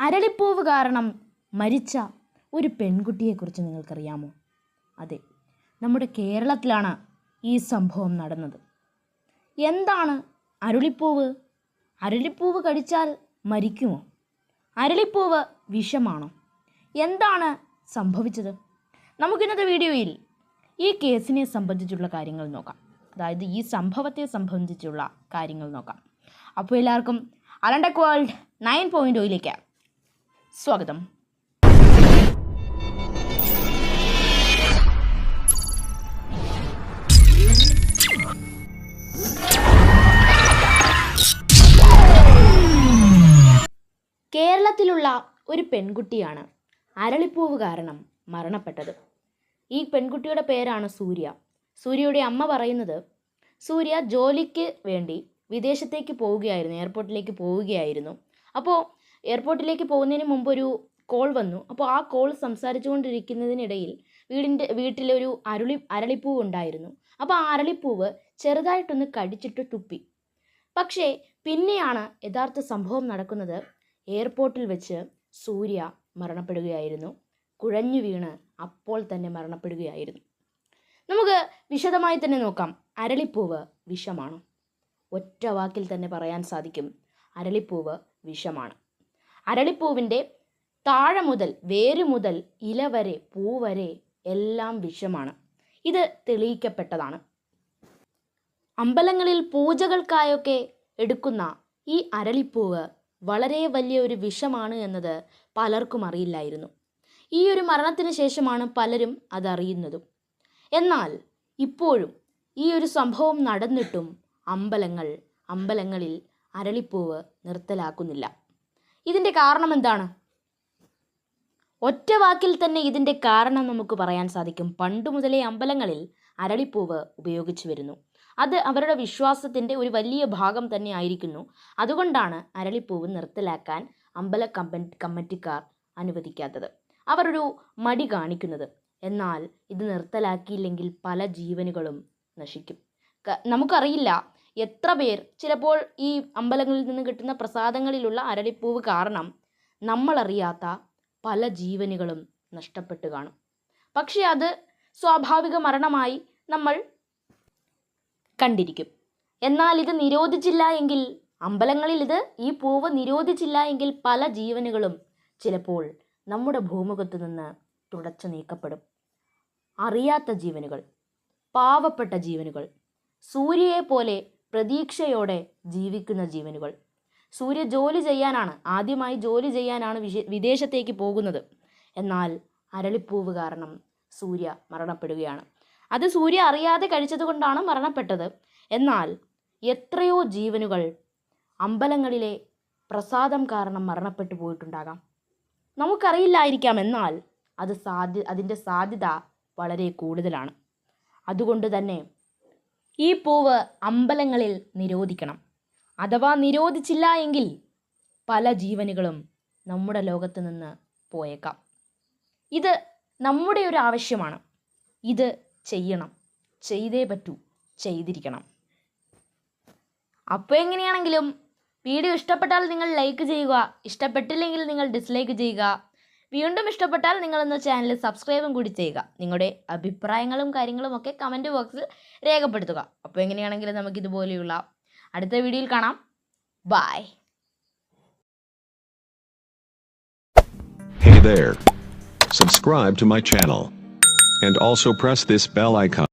അരളിപ്പൂവ് കാരണം മരിച്ച ഒരു പെൺകുട്ടിയെക്കുറിച്ച് നിങ്ങൾക്കറിയാമോ? അതെ നമ്മുടെ കേരളത്തിലാണ് ഈ സംഭവം നടന്നത്. എന്താണ് അരുളിപ്പൂവ്? അരളിപ്പൂവ് കടിച്ചാൽ മരിക്കുമോ? അരളിപ്പൂവ് വിഷമാണോ? എന്താണ് സംഭവിച്ചത്? നമുക്കിന്നത്തെ വീഡിയോയിൽ ഈ കേസിനെ സംബന്ധിച്ചുള്ള കാര്യങ്ങൾ നോക്കാം. അതായത് ഈ സംഭവത്തെ സംബന്ധിച്ചുള്ള കാര്യങ്ങൾ നോക്കാം. അപ്പോൾ എല്ലാവർക്കും അലണ്ടക് വേൾഡ് നയൻ പോയിന്റ് ഒയിലേക്ക് സ്വാഗതം. കേരളത്തിലുള്ള ഒരു പെൺകുട്ടിയാണ് അരളിപ്പൂവ് കാരണം മരണപ്പെട്ടത്. ഈ പെൺകുട്ടിയുടെ പേരാണ് സൂര്യ. സൂര്യയുടെ അമ്മ പറയുന്നത് സൂര്യ ജോലിക്ക് വേണ്ടി വിദേശത്തേക്ക് പോവുകയായിരുന്നു എയർപോർട്ടിലേക്ക് പോവുകയായിരുന്നു. അപ്പോൾ എയർപോർട്ടിലേക്ക് പോകുന്നതിന് മുമ്പ് ഒരു കോൾ വന്നു. അപ്പോൾ ആ കോൾ സംസാരിച്ചു കൊണ്ടിരിക്കുന്നതിനിടയിൽ വീടിന്റെ വീട്ടിലൊരു അരുളി അരളിപ്പൂവ് ഉണ്ടായിരുന്നു. അപ്പോൾ ആ അരളിപ്പൂവ് ചെറുതായിട്ടൊന്ന് കടിച്ചിട്ട് തുപ്പി. പക്ഷേ പിന്നെയാണ് യഥാർത്ഥ സംഭവം നടക്കുന്നത്. എയർപോർട്ടിൽ വെച്ച് സൂര്യ മരണപ്പെടുകയായിരുന്നു. കുഴഞ്ഞു വീണ് അപ്പോൾ തന്നെ മരണപ്പെടുകയായിരുന്നു. നമുക്ക് വിശദമായി തന്നെ നോക്കാം. അരളിപ്പൂവ് വിഷമാണ്? ഒറ്റ വാക്കിൽ തന്നെ പറയാൻ സാധിക്കും. അരളിപ്പൂവ് വിഷമാണ്. അരളിപ്പൂവിന്റെ താഴെ മുതൽ വേര് മുതൽ ഇല വരെ പൂ വരെ എല്ലാം വിഷമാണ്. ഇത് തെളിയിക്കപ്പെട്ടതാണ്. അമ്പലങ്ങളിൽ പൂജകൾക്കായൊക്കെ എടുക്കുന്ന ഈ അരളിപ്പൂവ് വളരെ വലിയ ഒരു വിഷമാണ് എന്നത് പലർക്കും അറിയില്ലായിരുന്നു. ഈ ഒരു മരണത്തിന് ശേഷമാണ് പലരും അതറിയുന്നതും എന്നാൽ ഇപ്പോഴും ഈ ഒരു സംഭവം നടന്നിട്ടും അമ്പലങ്ങൾ അമ്പലങ്ങളിൽ അരളിപ്പൂവ് നിർത്തലാക്കുന്നില്ല. ഇതിന്റെ കാരണം എന്താണ്? ഒറ്റ വാക്കിൽ തന്നെ ഇതിന്റെ കാരണം നമുക്ക് പറയാൻ സാധിക്കും. പണ്ട് മുതലേ അമ്പലങ്ങളിൽ അരളിപ്പൂവ് ഉപയോഗിച്ചു വരുന്നു. അത് അവരുടെ വിശ്വാസത്തിന്റെ ഒരു വലിയ ഭാഗം തന്നെ ആയിരിക്കുന്നു. അതുകൊണ്ടാണ് അരളിപ്പൂവ് നിർത്തലാക്കാൻ അമ്പല കമ്പ കമ്മിറ്റിക്കാർ അനുവദിക്കാത്തത്. അവരൊരു മടി കാണിക്കുന്നത്. എന്നാൽ ഇത് നിർത്തലാക്കിയില്ലെങ്കിൽ പല ജീവനുകളും നശിക്കും. നമുക്കറിയില്ല എത്ര പേർ? ചിലപ്പോൾ ഈ അമ്പലങ്ങളിൽ നിന്ന് കിട്ടുന്ന പ്രസാദങ്ങളിലുള്ള അരളിപ്പൂവ് കാരണം നമ്മളറിയാത്ത പല ജീവനുകളും നഷ്ടപ്പെട്ടു കാണും. പക്ഷേ അത് സ്വാഭാവിക മരണമായി നമ്മൾ കണ്ടിരിക്കും. എന്നാൽ ഇത് നിരോധിച്ചില്ല എങ്കിൽ അമ്പലങ്ങളിൽ ഇത് ഈ പൂവ് നിരോധിച്ചില്ല എങ്കിൽ പല ജീവനുകളും ചിലപ്പോൾ നമ്മുടെ ഭൂമുഖത്ത് നിന്ന് തുടച്ചു നീക്കപ്പെടും. അറിയാത്ത ജീവനുകൾ പാവപ്പെട്ട ജീവനുകൾ സൂര്യയെ പോലെ പ്രതീക്ഷയോടെ ജീവിക്കുന്ന ജീവനുകൾ. സൂര്യ ജോലി ചെയ്യാനാണ് ആദ്യമായി ജോലി ചെയ്യാനാണ് വിദേശത്തേക്ക് പോകുന്നത്. എന്നാൽ അരളിപ്പൂവ് കാരണം സൂര്യ മരണപ്പെടുകയാണ്. അത് സൂര്യ അറിയാതെ കഴിച്ചതുകൊണ്ടാണ് മരണപ്പെട്ടത്. എന്നാൽ എത്രയോ ജീവനുകൾ അമ്പലങ്ങളിലെ പ്രസാദം കാരണം മരണപ്പെട്ടു പോയിട്ടുണ്ടാകാം. നമുക്കറിയില്ലായിരിക്കാം എന്നാൽ അത് സാധ്യ അതിന്റെ സാധ്യത വളരെ കൂടുതലാണ്. അതുകൊണ്ട് തന്നെ ഈ പൂവ് അമ്പലങ്ങളിൽ നിരോധിക്കണം. അഥവാ നിരോധിച്ചില്ല എങ്കിൽ പല ജീവനുകളും നമ്മുടെ ലോകത്ത് നിന്ന് പോയേക്കാം. ഇത് നമ്മുടെ ഒരു ആവശ്യമാണ്. ഇത് ചെയ്യണം. ചെയ്തേ പറ്റൂ. ചെയ്തിരിക്കണം. അപ്പോൾ എങ്ങനെയാണെങ്കിലും വീഡിയോ ഇഷ്ടപ്പെട്ടാൽ നിങ്ങൾ ലൈക്ക് ചെയ്യുക. ഇഷ്ടപ്പെട്ടില്ലെങ്കിൽ നിങ്ങൾ ഡിസ്ലൈക്ക് ചെയ്യുക. വീണ്ടും ഇഷ്ടപ്പെട്ടാൽ നിങ്ങളൊന്ന് ചാനൽ സബ്സ്ക്രൈബും കൂടി ചെയ്യുക നിങ്ങളുടെ അഭിപ്രായങ്ങളും കാര്യങ്ങളും ഒക്കെ കമന്റ് ബോക്സിൽ രേഖപ്പെടുത്തുക അപ്പോൾ എങ്ങനെയാണെങ്കിലും നമുക്കിതുപോലെയുള്ള അടുത്ത വീഡിയോയിൽ കാണാം bye Hey there. Subscribe to my channel. And also press this bell icon.